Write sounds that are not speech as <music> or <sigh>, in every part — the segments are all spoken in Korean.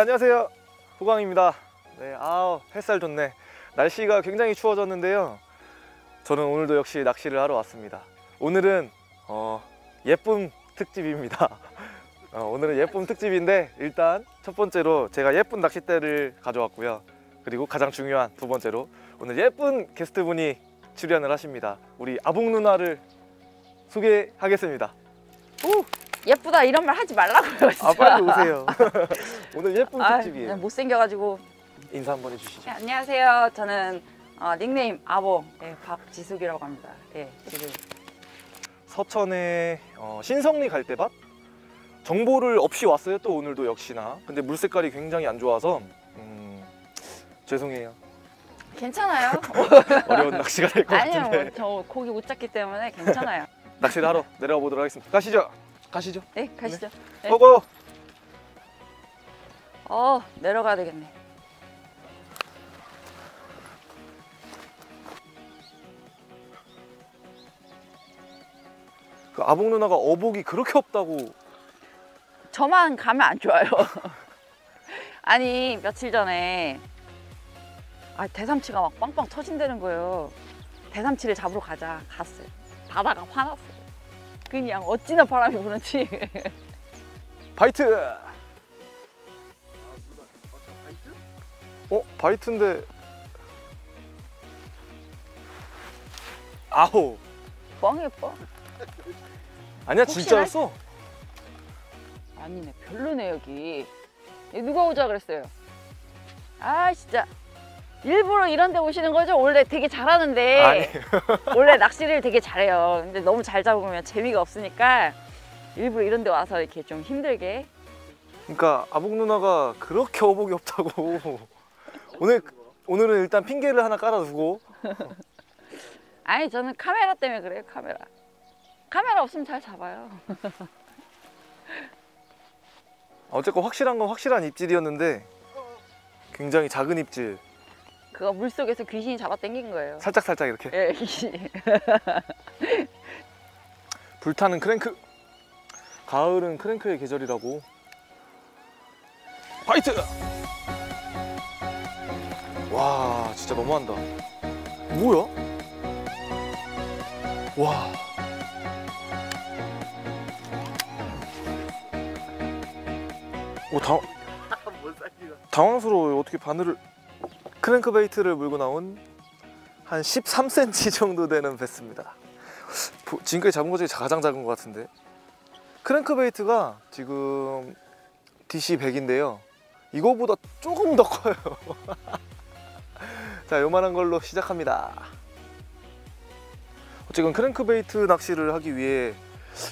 안녕하세요. 후광입니다. 네, 아우 햇살 좋네. 날씨가 굉장히 추워졌는데요. 저는 오늘도 역시 낚시를 하러 왔습니다. 오늘은 어, 예쁨 특집입니다. <laughs> 어, 오늘은 예쁨 특집인데 일단 첫 번째로 제가 예쁜 낚싯대를 가져왔고요. 그리고 가장 중요한 두 번째로 오늘 예쁜 게스트분이 출연을 하십니다. 우리 아봉 누나를 소개하겠습니다. 오! 예쁘다 이런 말 하지 말라고요 진짜. 아 빨리 오세요. <laughs> 오늘 예쁜 아, 특집이에요. 네, 못생겨가지고 인사 한번 해주시죠. 네, 안녕하세요 저는 어, 닉네임 아보 예, 박지숙이라고 합니다 예, 지금 서천에 어, 신성리 갈대밭 정보를 없이 왔어요. 또 오늘도 역시나. 근데 물 색깔이 굉장히 안 좋아서 음, 죄송해요. 괜찮아요 <laughs> 어려운 낚시가 될것 아니요 같은데 뭐, 저 고기 못 잡기 때문에 괜찮아요 <laughs> 낚시를 하러 내려가 보도록 하겠습니다. 가시죠. 가시죠. 네 가시죠 네. 고고. 어 내려가야 되겠네 그 아봉 누나가 어복이 그렇게 없다고. 저만 가면 안 좋아요 <laughs> 아니 며칠 전에 아 대삼치가 막 빵빵 터진다는 거예요 대삼치를 잡으러 가자 갔어요 바다가 화났어요 그냥 어찌나 바람이 부는지 바이트. 어 바이트인데. 아호. 뻥 아니야 혹시나? 진짜였어. 아니네 별로네 여기 누가 오자 그랬어요 아 진짜 일부러 이런 데 오시는 거죠? 원래 되게 잘하는데. <laughs> 원래 낚시를 되게 잘해요. 근데 너무 잘 잡으면 재미가 없으니까 일부러 이런 데 와서 이렇게 좀 힘들게. 그러니까 아복 누나가 그렇게 어복이 없다고. <laughs> 오늘 오늘은 일단 핑계를 하나 깔아두고. <laughs> 아니 저는 카메라 때문에 그래요 카메라. 카메라 없으면 잘 잡아요. 어쨌건 확실한 건 확실한 입질이었는데 굉장히 작은 입질 그거 물속에서 귀신이 잡아 당긴 거예요. 살짝 살짝 이렇게? 예 귀신이. <laughs> 불타는 크랭크. 가을은 크랭크의 계절이라고. 화이트! 와 진짜 너무한다. 뭐야? 와. 오, 당, <laughs> 당황스러워요. 어떻게 바늘을 크랭크베이트를 물고 나온 한 13cm 정도 되는 배스입니다. 보- 지금까지 잡은 것 중에 가장 작은 것 같은데 크랭크베이트가 지금 DC 100인데요. 이거보다 조금 더 커요. <laughs> 자, 요만한 걸로 시작합니다. 어쨌든 크랭크베이트 낚시를 하기 위해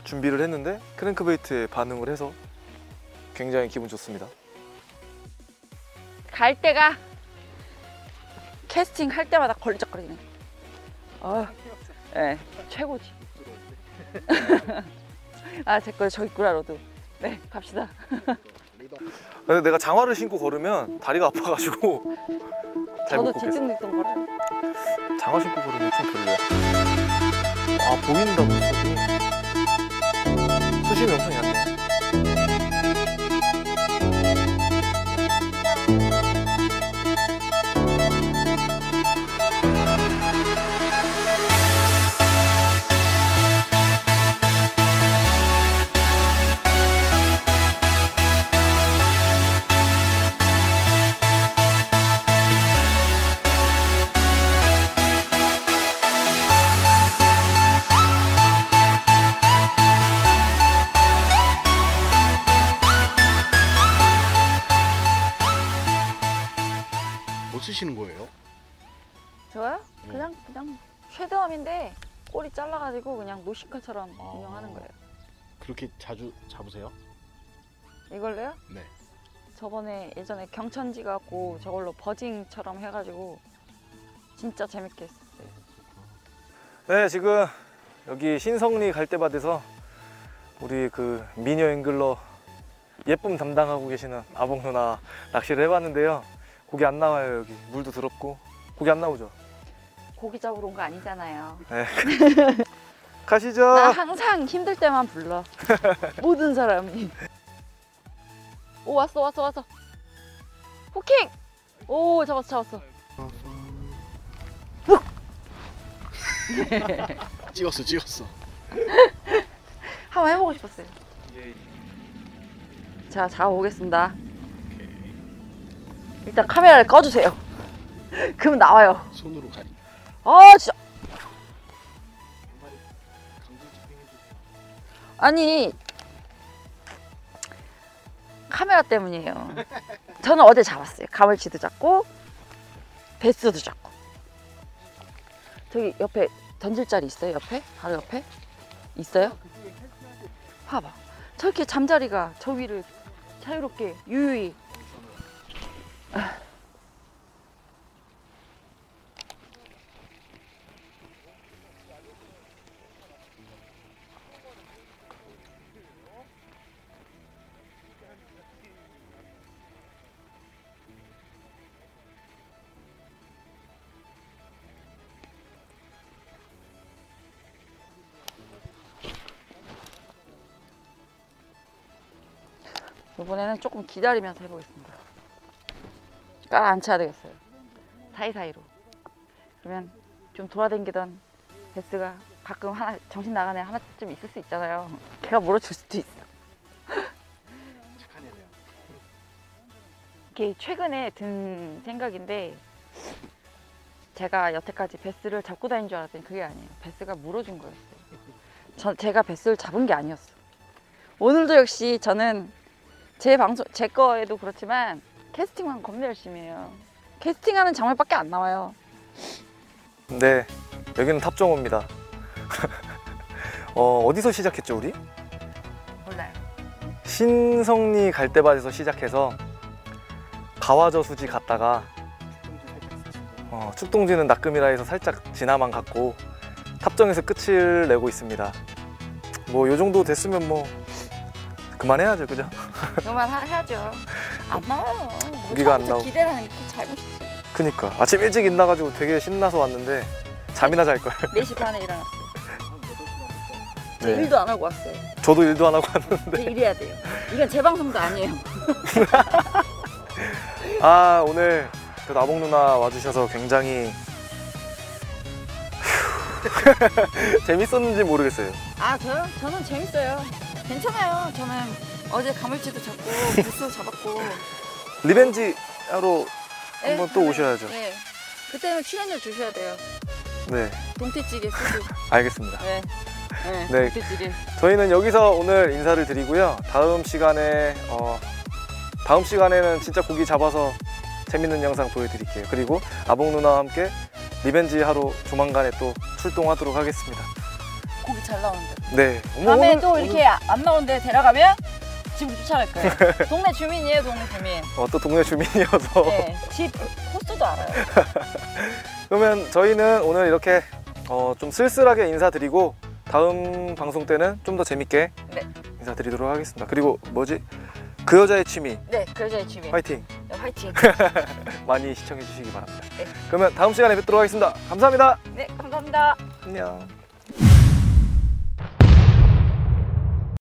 준비를 했는데 크랭크베이트에 반응을 해서 굉장히 기분 좋습니다. 갈 때가 캐스팅 할 때마다 걸리적거리네. 어, 네, 최고지. <laughs> 아, 제 거 저기 있구나, 너도. 네, 갑시다. 근데 내가 장화를 신고 걸으면 다리가 아파가지고 저도. 뒤뚱뒤뚱 걸어요. 장화 신고 걸으면 좀 별로야. 아 보인다 물속이. 수심이 엄청 얕네. 쓰시는 거예요? 저요? 네. 그냥, 그냥 쉐드함인데 꼬리 잘라가지고 그냥 노시카처럼 아. 운영하는 거예요. 그렇게 자주 잡으세요? 이걸로요? 네. 저번에 예전에 경천지 갖고 저걸로 버징처럼 해가지고 진짜 재밌게 했어요. 네 지금 여기 신성리 갈대밭에서 우리 그 미녀 앵글러 예쁨 담당하고 계시는 아봉 누나 낚시를 해봤는데요. 고기 안 나와요 여기 물도 더럽고 고기 안 나오죠. 고기 잡으러 온 거 아니잖아요. 네. <laughs> 가시죠. 나 항상 힘들 때만 불러. <laughs> 모든 사람이. 오 왔어 왔어 왔어. 마킹! 오 잡았어 잡았어. <laughs> 찍었어 찍었어. 한번 해보고 싶었어요. 자 잡아보겠습니다. 일단 카메라를 꺼주세요. <laughs> 그럼 나와요. 손으로 가. 아 진짜. 아니 카메라 때문이에요. <laughs> 저는 어제 잡았어요. 가물치도 잡고 베스도 잡고. 저기 옆에 던질 자리 있어요? 옆에? 바로 옆에? 있어요? 봐봐. 저렇게 잠자리가 저 위를 자유롭게 유유히. 이번에는 조금 기다리면서 해보겠습니다. 깔아 앉혀야 되겠어요. 사이사이로. 그러면 좀 돌아다니던 베스가 가끔 하나 정신 나가네 하나쯤 있을 수 있잖아요. 걔가 물어줄 수도 있어. 착한 애네요. 이게 최근에 든 생각인데 제가 여태까지 베스를 잡고 다닌 줄 알았더니 그게 아니에요. 베스가 물어준 거였어요. 저, 제가 베스를 잡은 게 아니었어. 오늘도 역시 저는 제 방송 제 거에도 그렇지만 캐스팅만 겁나 열심히 해요. 캐스팅하는 장면밖에 안 나와요. 네, 여기는 탑정호입니다. <laughs> 어, 어디서 시작했죠, 우리? 몰라요. 신성리 갈대밭에서 시작해서 가와저 수지 갔다가 어, 축동지는 낙금이라 해서 살짝 지나만 갔고 탑정에서 끝을 내고 있습니다. 뭐 요 정도 됐으면 뭐 그만해야죠, 그죠? 그만 하- 해야죠. 안 나와요. 우리가 안 나오고. 기대를 게 잘못이지. 그니까 아침 일찍 일어나가지고 되게 신나서 왔는데 잠이나 잘 걸. 4시 반에 일어났어요. <laughs> 저 네. 일도 안 하고 왔어요. 저도 일도 안 하고 왔는데 저 일해야 돼요. 이건 제 방송도 아니에요. <laughs> 아 오늘 그 나봉 누나 와주셔서 굉장히 <laughs> 재밌었는지 모르겠어요. 아 저요? 저는 재밌어요. 괜찮아요. 저는 어제 가물치도 잡고 불도 잡았고. 리벤지 하러 네, 한번 또 오셔야죠. 네. 그때는 출연료 주셔야 돼요. 네, 동태찌개 소주. <laughs> 알겠습니다. 네. 네. 네. 동태찌개. 저희는 여기서 오늘 인사를 드리고요. 다음 시간에 어, 다음 시간에는 진짜 고기 잡아서 재밌는 영상 보여드릴게요. 그리고 아봉 누나와 함께 리벤지 하러 조만간에 또 출동하도록 하겠습니다. 고기 잘 나오는데. 네. 어머, 다음에 오늘- 또 이렇게 안 나오는데 데려가면 집 쫓아갈 거예요. <laughs> 동네 주민이에요, 동네 주민. 어, 또 동네 주민이어서 네. 집 코스도 알아요. <laughs> 그러면 저희는 오늘 이렇게 어, 좀 쓸쓸하게 인사드리고 다음 방송 때는 좀 더 재밌게 네. 인사드리도록 하겠습니다. 그리고 뭐지? 그 여자의 취미 네, 그 여자의 주민. 화이팅 네, 화이팅. <laughs> 많이 시청해 주시기 바랍니다. 네. 그러면 다음 시간에 뵙도록 하겠습니다. 감사합니다. 네, 감사합니다. 안녕.